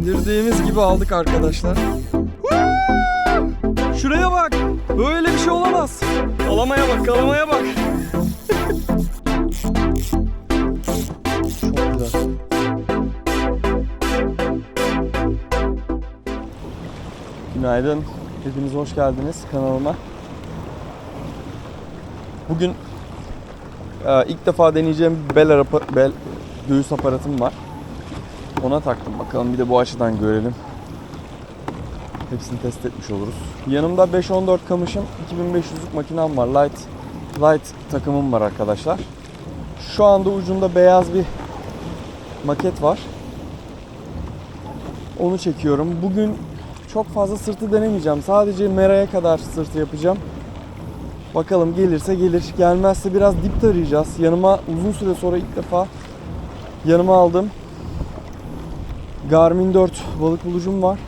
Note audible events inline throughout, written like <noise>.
İndirdiğimiz gibi aldık arkadaşlar. Şuraya bak. Böyle bir şey olamaz. Kalamaya bak, kalamaya bak. Çok güzel. Günaydın. Hepiniz hoş geldiniz kanalıma. Bugün e, ilk defa deneyeceğim bel, arapa, bel göğüs aparatım var. Ona taktım bakalım bir de bu açıdan görelim. Hepsini test etmiş oluruz. Yanımda 514 kamışım 2500'lük makinem var. Light light takımım var arkadaşlar. Şu anda ucunda beyaz bir maket var. Onu çekiyorum. Bugün çok fazla sırtı denemeyeceğim. Sadece meraya kadar sırtı yapacağım. Bakalım gelirse gelir. Gelmezse biraz dip tarayacağız. Yanıma uzun süre sonra ilk defa yanıma aldım. Garmin 4 balık bulucum var.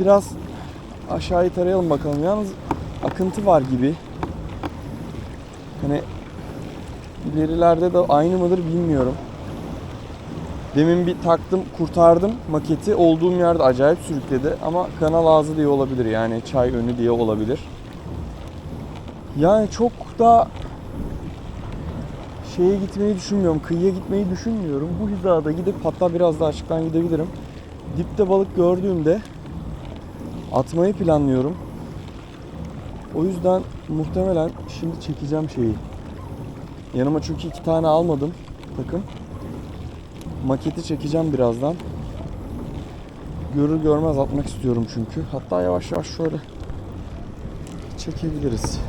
Biraz aşağıyı tarayalım bakalım. Yalnız akıntı var gibi. Hani ilerilerde de aynı mıdır bilmiyorum. Demin bir taktım, kurtardım maketi. Olduğum yerde acayip sürükledi ama kanal ağzı diye olabilir. Yani çay önü diye olabilir. Yani çok da şeye gitmeyi düşünmüyorum. Kıyıya gitmeyi düşünmüyorum. Bu hizada gidip hatta biraz daha açıktan gidebilirim. Dipte balık gördüğümde atmayı planlıyorum. O yüzden muhtemelen şimdi çekeceğim şeyi. Yanıma çünkü iki tane almadım takım. Maketi çekeceğim birazdan. Görür görmez atmak istiyorum çünkü. Hatta yavaş yavaş şöyle çekebiliriz.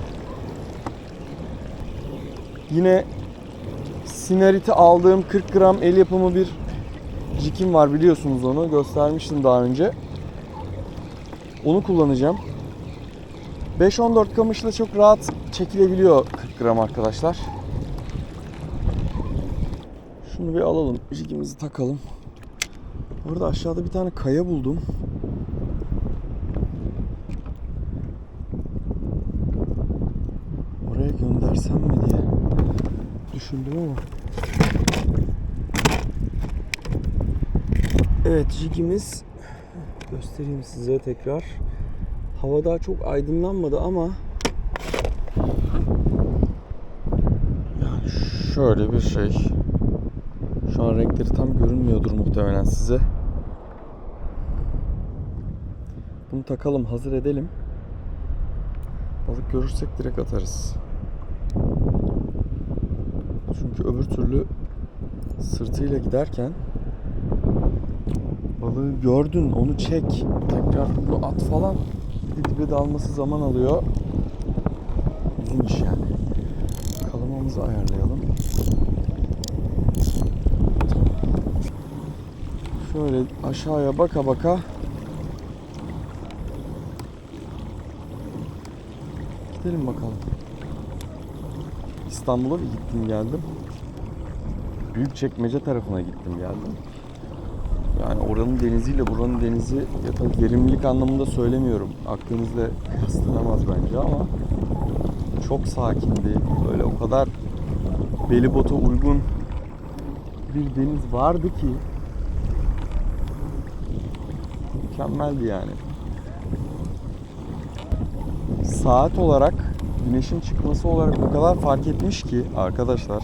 Yine Sinarit'i aldığım 40 gram el yapımı bir jikim var biliyorsunuz onu. Göstermiştim daha önce. Onu kullanacağım. 5-14 kamışla çok rahat çekilebiliyor 40 gram arkadaşlar. Şunu bir alalım. Jigimizi takalım. Orada aşağıda bir tane kaya buldum. Oraya göndersem mi diye düşündüm ama. Evet jigimiz göstereyim size tekrar. Hava daha çok aydınlanmadı ama yani şöyle bir şey. Şu an renkleri tam görünmüyordur muhtemelen size. Bunu takalım, hazır edelim. Balık görürsek direkt atarız. Çünkü öbür türlü sırtıyla giderken balığı gördün, onu çek, tekrar bunu at falan. Dibe dalması zaman alıyor. İş yani. Kalamamızı ayarlayalım. Şöyle aşağıya baka baka gidelim bakalım. İstanbul'a bir gittim geldim. Büyükçekmece tarafına gittim geldim. Yani oranın deniziyle buranın denizi ya tabii verimlilik anlamında söylemiyorum. Akdeniz'le kıyaslanamaz bence ama çok sakindi. Böyle o kadar beli bota uygun bir deniz vardı ki mükemmeldi yani. Saat olarak güneşin çıkması olarak o kadar fark etmiş ki arkadaşlar.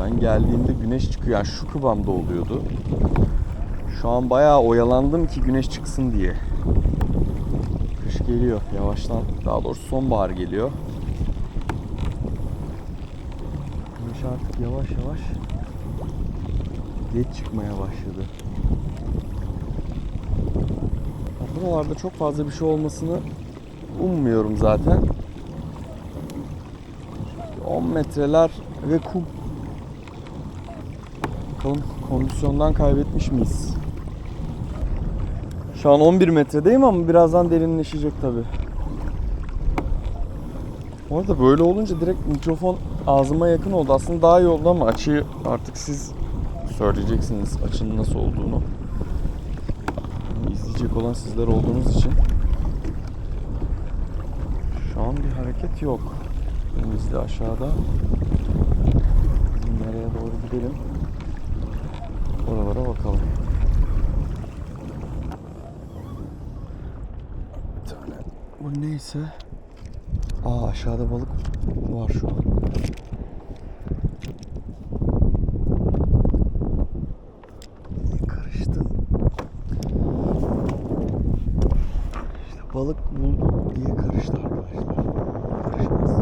Ben geldiğimde güneş çıkıyor. Yani şu kıvamda oluyordu. Şu an bayağı oyalandım ki güneş çıksın diye. Kış geliyor yavaştan. Daha doğrusu sonbahar geliyor. Güneş artık yavaş yavaş geç çıkmaya başladı. Buralarda çok fazla bir şey olmasını ummuyorum zaten. 10 metreler ve kum. Bakalım kondisyondan kaybetmiş miyiz? Şu an 11 metredeyim ama birazdan derinleşecek tabi. Bu arada böyle olunca direkt mikrofon ağzıma yakın oldu. Aslında daha iyi oldu ama açıyı artık siz söyleyeceksiniz açının nasıl olduğunu. İzleyecek olan sizler olduğunuz için. Şu an bir hareket yok. Denizli aşağıda. Bizim nereye doğru gidelim. Oralara bakalım. Bir tane. Bu neyse. Aa aşağıda balık var şu an. Karıştın. İşte balık bulduk diye karıştı arkadaşlar. Karışmaz.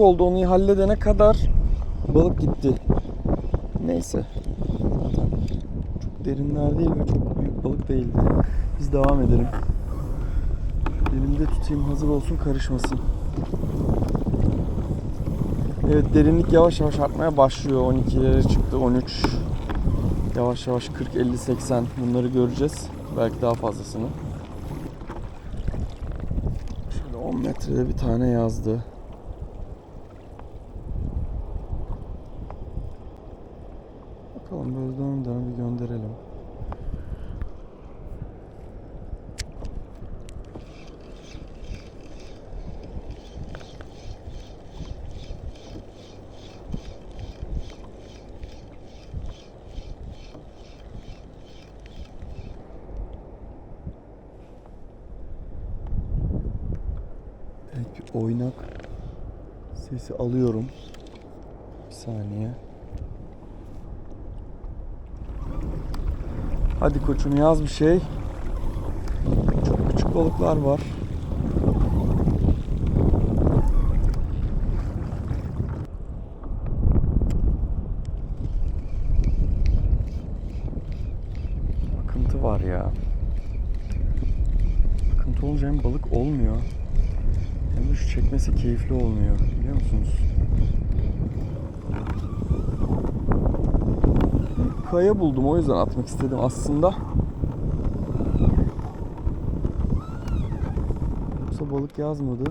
Oldu. Onu halledene kadar balık gitti. Neyse. Zaten çok derinler değil ve çok büyük balık değildi. Biz devam edelim. Elimde tutayım hazır olsun karışmasın. Evet derinlik yavaş yavaş artmaya başlıyor. 12'lere çıktı 13. Yavaş yavaş 40, 50, 80 bunları göreceğiz. Belki daha fazlasını. Şöyle 10 metrede bir tane yazdı. Dön dön bir gönderelim. Oynak sesi alıyorum. Bir saniye. Hadi koçum yaz bir şey. Çok küçük balıklar var. Akıntı var ya. Akıntı olunca hem balık olmuyor. Hem de şu çekmesi keyifli olmuyor. Biliyor musunuz? Kaya buldum o yüzden atmak istedim aslında. Yoksa balık yazmadı.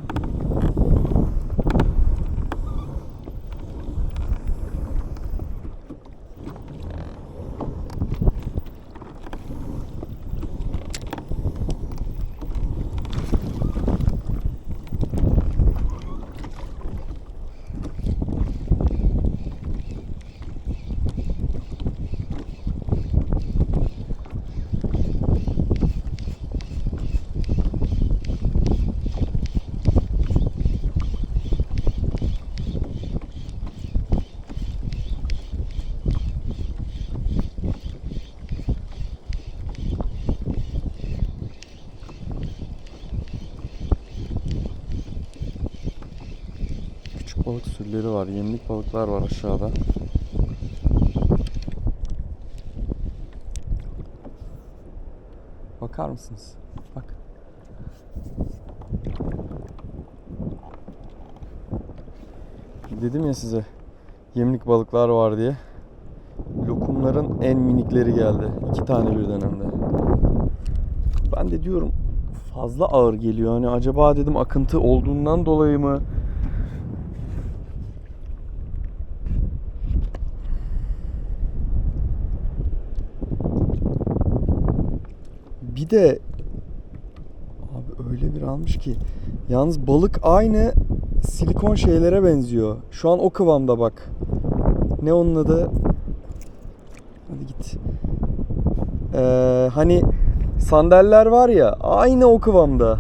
Küçük balık sürüleri var. Yemlik balıklar var aşağıda. Bakar mısınız? Bak. Dedim ya size yemlik balıklar var diye. Lokumların en minikleri geldi. İki tane birden hem. Ben de diyorum fazla ağır geliyor. Hani acaba dedim akıntı olduğundan dolayı mı? Bir de abi öyle bir almış ki yalnız balık aynı silikon şeylere benziyor. Şu an o kıvamda bak. Ne onun adı? Hadi git. Ee, hani sandaller var ya aynı o kıvamda.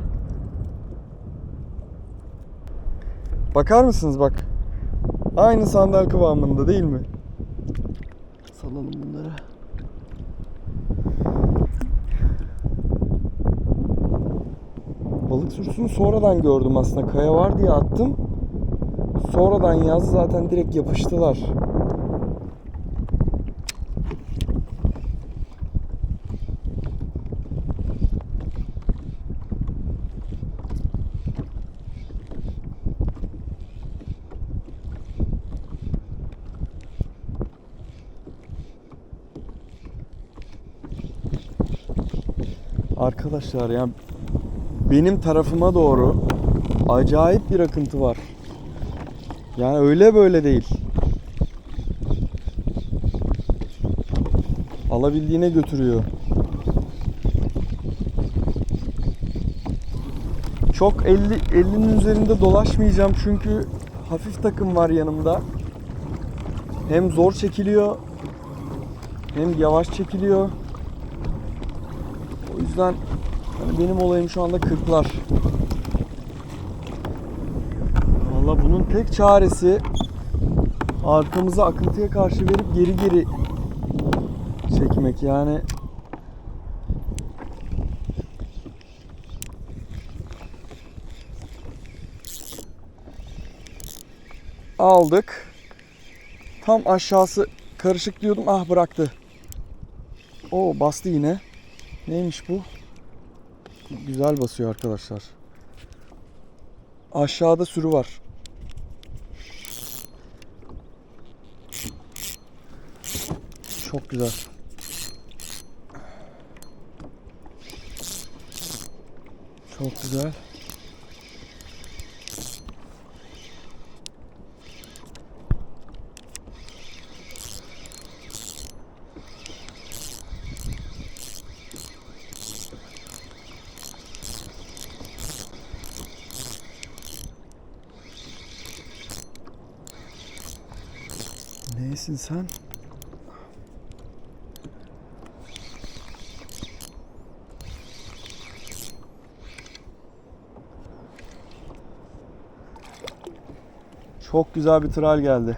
Bakar mısınız bak. Aynı sandal kıvamında değil mi? Salalım bunları. Balık sürüsünü sonradan gördüm aslında. Kaya var diye attım. Sonradan yazdı zaten direkt yapıştılar. Arkadaşlar yani benim tarafıma doğru acayip bir akıntı var. Yani öyle böyle değil. Alabildiğine götürüyor. Çok 50 50'nin üzerinde dolaşmayacağım çünkü hafif takım var yanımda. Hem zor çekiliyor hem yavaş çekiliyor. O yüzden benim olayım şu anda 40'lar. Valla bunun tek çaresi arkamıza akıntıya karşı verip geri geri çekmek yani aldık. Tam aşağısı karışık diyordum. Ah bıraktı. O bastı yine. Neymiş bu? Güzel basıyor arkadaşlar. Aşağıda sürü var. Çok güzel. Çok güzel. Sen? Çok güzel bir tral geldi.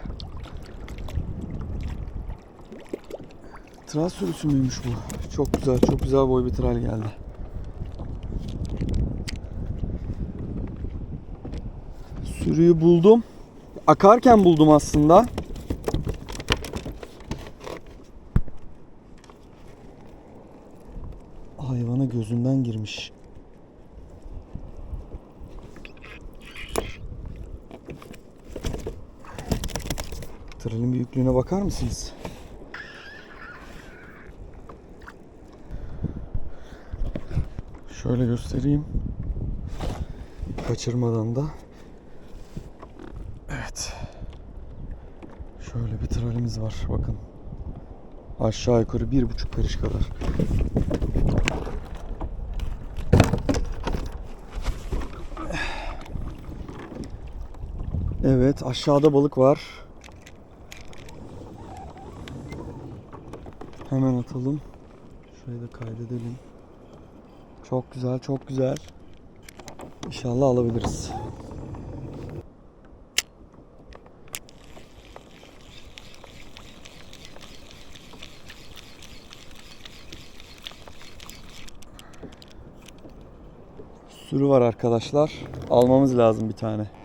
Tral sürüsü müymüş bu? Çok güzel, çok güzel boy bir tral geldi. Sürüyü buldum. Akarken buldum aslında. Bakar mısınız? Şöyle göstereyim. Kaçırmadan da. Evet. Şöyle bir tralimiz var bakın. Aşağı yukarı bir buçuk karış kadar. Evet aşağıda balık var. Hemen atalım. Şurayı da kaydedelim. Çok güzel çok güzel. İnşallah alabiliriz. Sürü var arkadaşlar. Almamız lazım bir tane.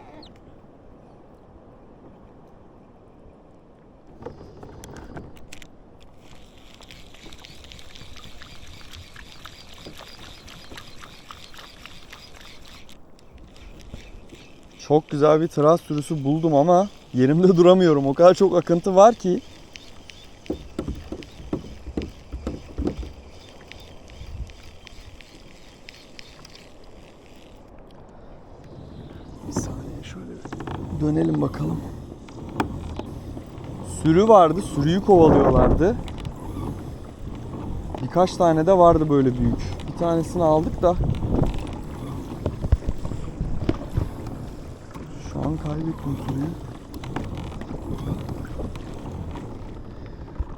Çok güzel bir tıras sürüsü buldum ama yerimde <laughs> duramıyorum. O kadar çok akıntı var ki. Bir saniye şöyle dönelim bakalım. Sürü vardı. Sürüyü kovalıyorlardı. Birkaç tane de vardı böyle büyük. Bir tanesini aldık da Şu an kaybettim sürüyü.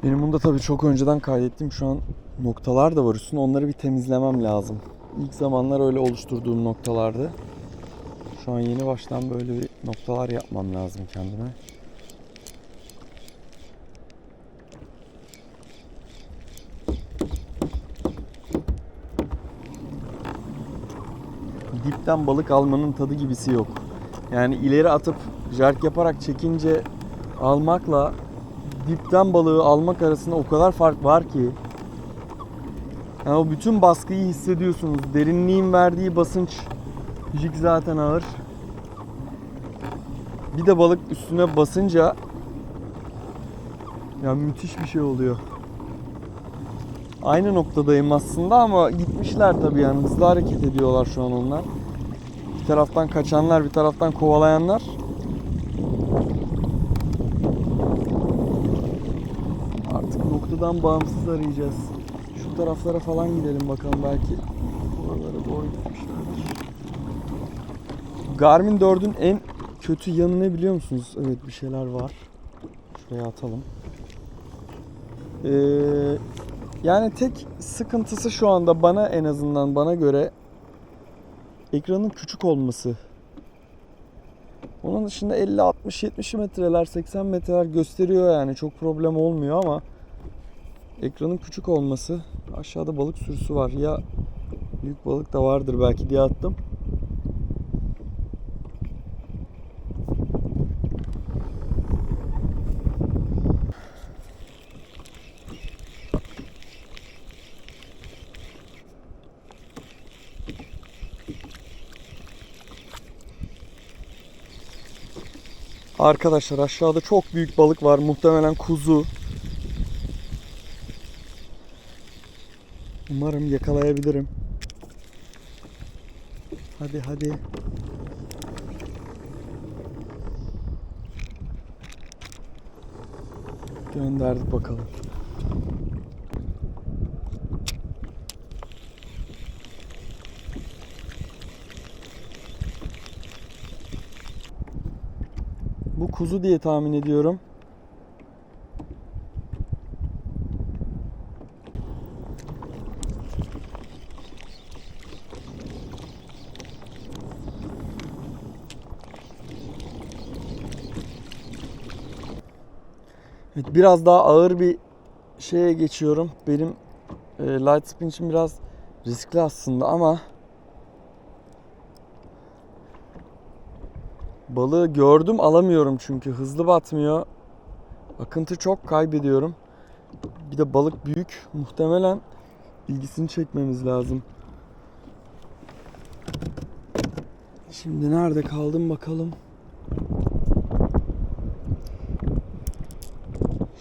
Benim bunda tabii çok önceden kaydettiğim şu an noktalar da var üstünde. Onları bir temizlemem lazım. İlk zamanlar öyle oluşturduğum noktalardı. Şu an yeni baştan böyle bir noktalar yapmam lazım kendime. Dipten balık almanın tadı gibisi yok. Yani ileri atıp jerk yaparak çekince almakla dipten balığı almak arasında o kadar fark var ki. Yani o bütün baskıyı hissediyorsunuz. Derinliğin verdiği basınç jig zaten ağır. Bir de balık üstüne basınca ya müthiş bir şey oluyor. Aynı noktadayım aslında ama gitmişler tabii yani hızlı hareket ediyorlar şu an onlar. Bir taraftan kaçanlar, bir taraftan kovalayanlar. Artık noktadan bağımsız arayacağız. Şu taraflara falan gidelim bakalım belki oralara doğru gitmişlerdir. Garmin 4'ün en kötü yanı ne biliyor musunuz? Evet bir şeyler var. Şuraya atalım. Ee, yani tek sıkıntısı şu anda bana en azından bana göre ekranın küçük olması. Onun dışında 50 60 70 metreler 80 metreler gösteriyor yani çok problem olmuyor ama ekranın küçük olması aşağıda balık sürüsü var ya büyük balık da vardır belki diye attım. Arkadaşlar aşağıda çok büyük balık var. Muhtemelen kuzu. Umarım yakalayabilirim. Hadi hadi. Gönderdik bakalım. Kuzu diye tahmin ediyorum. Evet, biraz daha ağır bir şeye geçiyorum. Benim e, light spin için biraz riskli aslında ama Balığı gördüm alamıyorum çünkü hızlı batmıyor. Akıntı çok kaybediyorum. Bir de balık büyük. Muhtemelen ilgisini çekmemiz lazım. Şimdi nerede kaldım bakalım.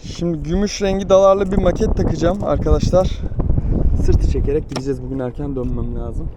Şimdi gümüş rengi dalarlı bir maket takacağım arkadaşlar. Sırtı çekerek gideceğiz. Bugün erken dönmem lazım.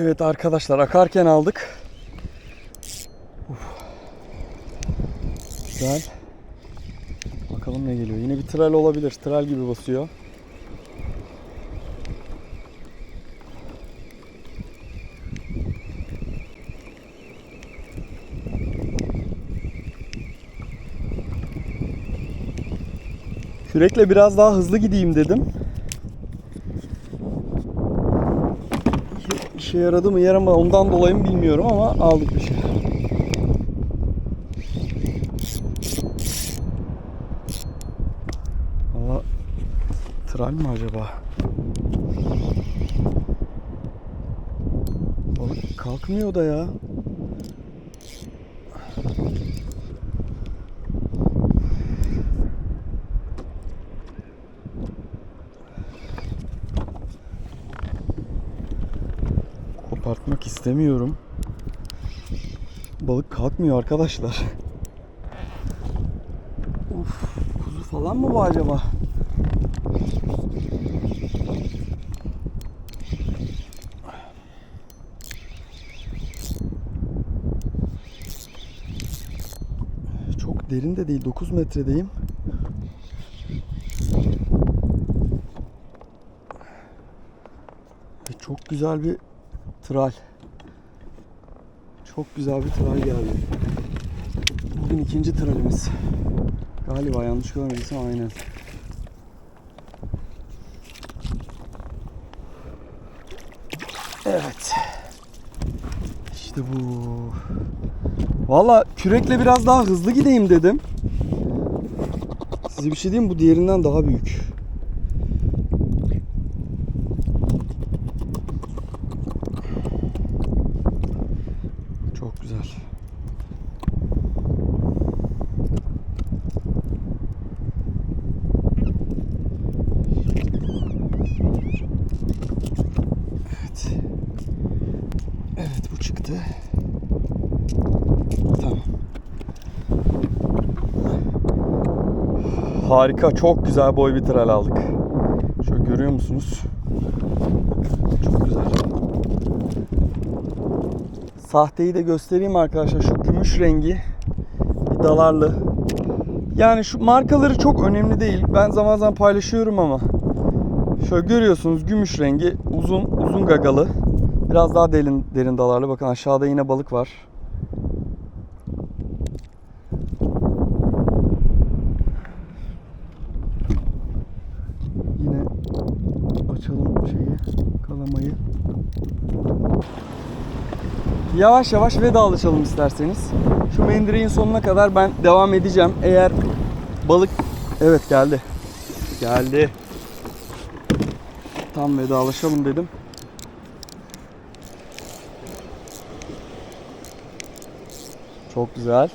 Evet arkadaşlar akarken aldık. Uf. Güzel. Bakalım ne geliyor. Yine bir tral olabilir. Tral gibi basıyor. Kürekle biraz daha hızlı gideyim dedim. İşe yaradı mı yaramadı ondan dolayı mı bilmiyorum ama aldık bir şey. Valla tral mi acaba? Kalkmıyor da ya. İstemiyorum. Balık kalkmıyor arkadaşlar. Uf, kuzu falan mı bu acaba? Çok derin de değil, 9 metredeyim. Ve çok güzel bir Tral. Çok güzel bir tral geldi. Bugün ikinci tralimiz. Galiba yanlış görmediysem aynen. Evet. İşte bu. Valla kürekle biraz daha hızlı gideyim dedim. Size bir şey diyeyim bu diğerinden daha büyük. Çok güzel. Evet. Evet bu çıktı. Tamam. Harika, çok güzel boy bir tral aldık. Şöyle görüyor musunuz? Çok güzel. Sahteyi de göstereyim arkadaşlar. Şu gümüş rengi bir dalarlı. Yani şu markaları çok önemli değil. Ben zaman zaman paylaşıyorum ama. Şöyle görüyorsunuz gümüş rengi uzun uzun gagalı. Biraz daha derin derin dalarlı. Bakın aşağıda yine balık var. Yine açalım şeyi, kalamayı. Yavaş yavaş vedalaşalım isterseniz. Şu mendireğin sonuna kadar ben devam edeceğim. Eğer balık... Evet geldi. Geldi. Tam vedalaşalım dedim. Çok güzel.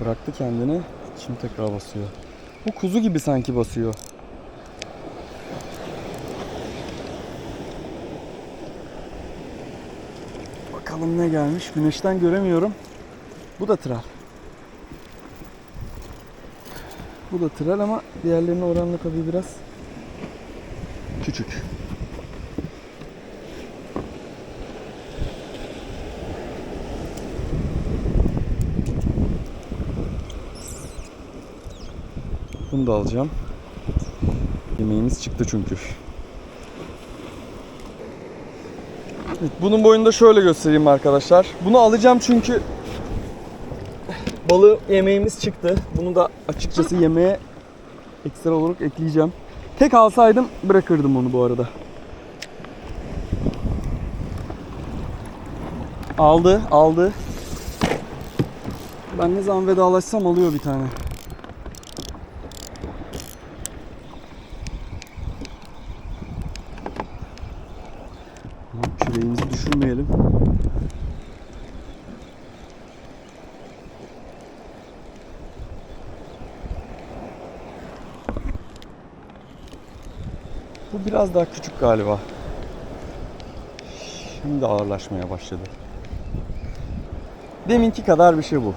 Bıraktı kendini. Şimdi tekrar basıyor. Bu kuzu gibi sanki basıyor. Bakalım ne gelmiş. Güneşten göremiyorum. Bu da tral. Bu da tral ama diğerlerine oranla tabii biraz küçük. Bunu da alacağım. Yemeğimiz çıktı çünkü. Evet, bunun boyunu da şöyle göstereyim arkadaşlar. Bunu alacağım çünkü balığı yemeğimiz çıktı. Bunu da açıkçası yemeğe ekstra olarak ekleyeceğim. Tek alsaydım bırakırdım onu bu arada. Aldı, aldı. Ben ne zaman vedalaşsam alıyor bir tane. Ama Küreğimizi düşürmeyelim. Bu biraz daha küçük galiba. Şimdi ağırlaşmaya başladı. Deminki kadar bir şey bu.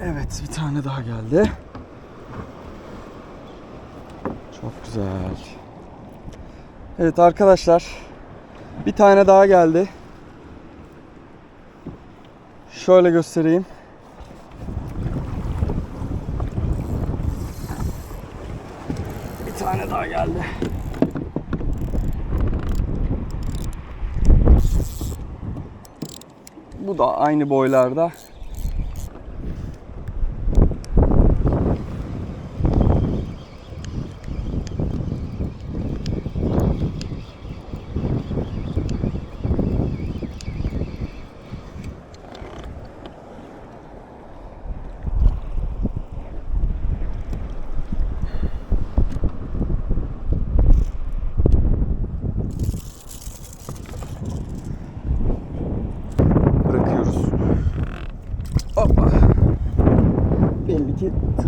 Evet bir tane daha geldi. Çok güzel. Evet arkadaşlar bir tane daha geldi. Şöyle göstereyim. Bir tane daha geldi. Bu da aynı boylarda.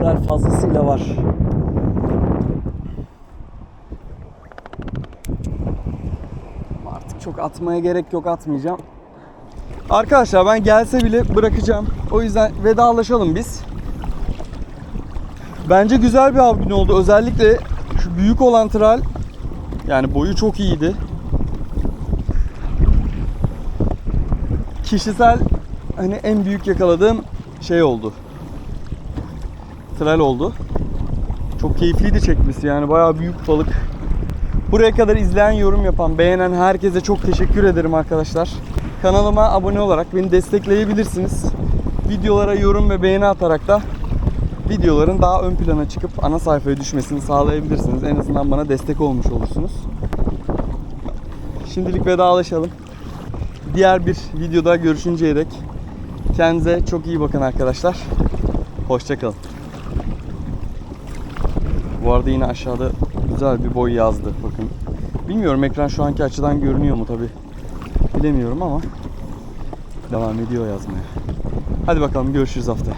Ki tral fazlasıyla var. Artık çok atmaya gerek yok atmayacağım. Arkadaşlar ben gelse bile bırakacağım. O yüzden vedalaşalım biz. Bence güzel bir av günü oldu. Özellikle şu büyük olan tral yani boyu çok iyiydi. kişisel hani en büyük yakaladığım şey oldu. Tral oldu. Çok keyifliydi çekmesi yani bayağı büyük balık. Buraya kadar izleyen, yorum yapan, beğenen herkese çok teşekkür ederim arkadaşlar. Kanalıma abone olarak beni destekleyebilirsiniz. Videolara yorum ve beğeni atarak da videoların daha ön plana çıkıp ana sayfaya düşmesini sağlayabilirsiniz. En azından bana destek olmuş olursunuz. Şimdilik vedalaşalım. Diğer bir videoda görüşünceye dek kendinize çok iyi bakın arkadaşlar. Hoşçakalın. Bu arada yine aşağıda güzel bir boy yazdı. Bakın. Bilmiyorum ekran şu anki açıdan görünüyor mu tabi. Bilemiyorum ama devam ediyor yazmaya. Hadi bakalım görüşürüz haftaya.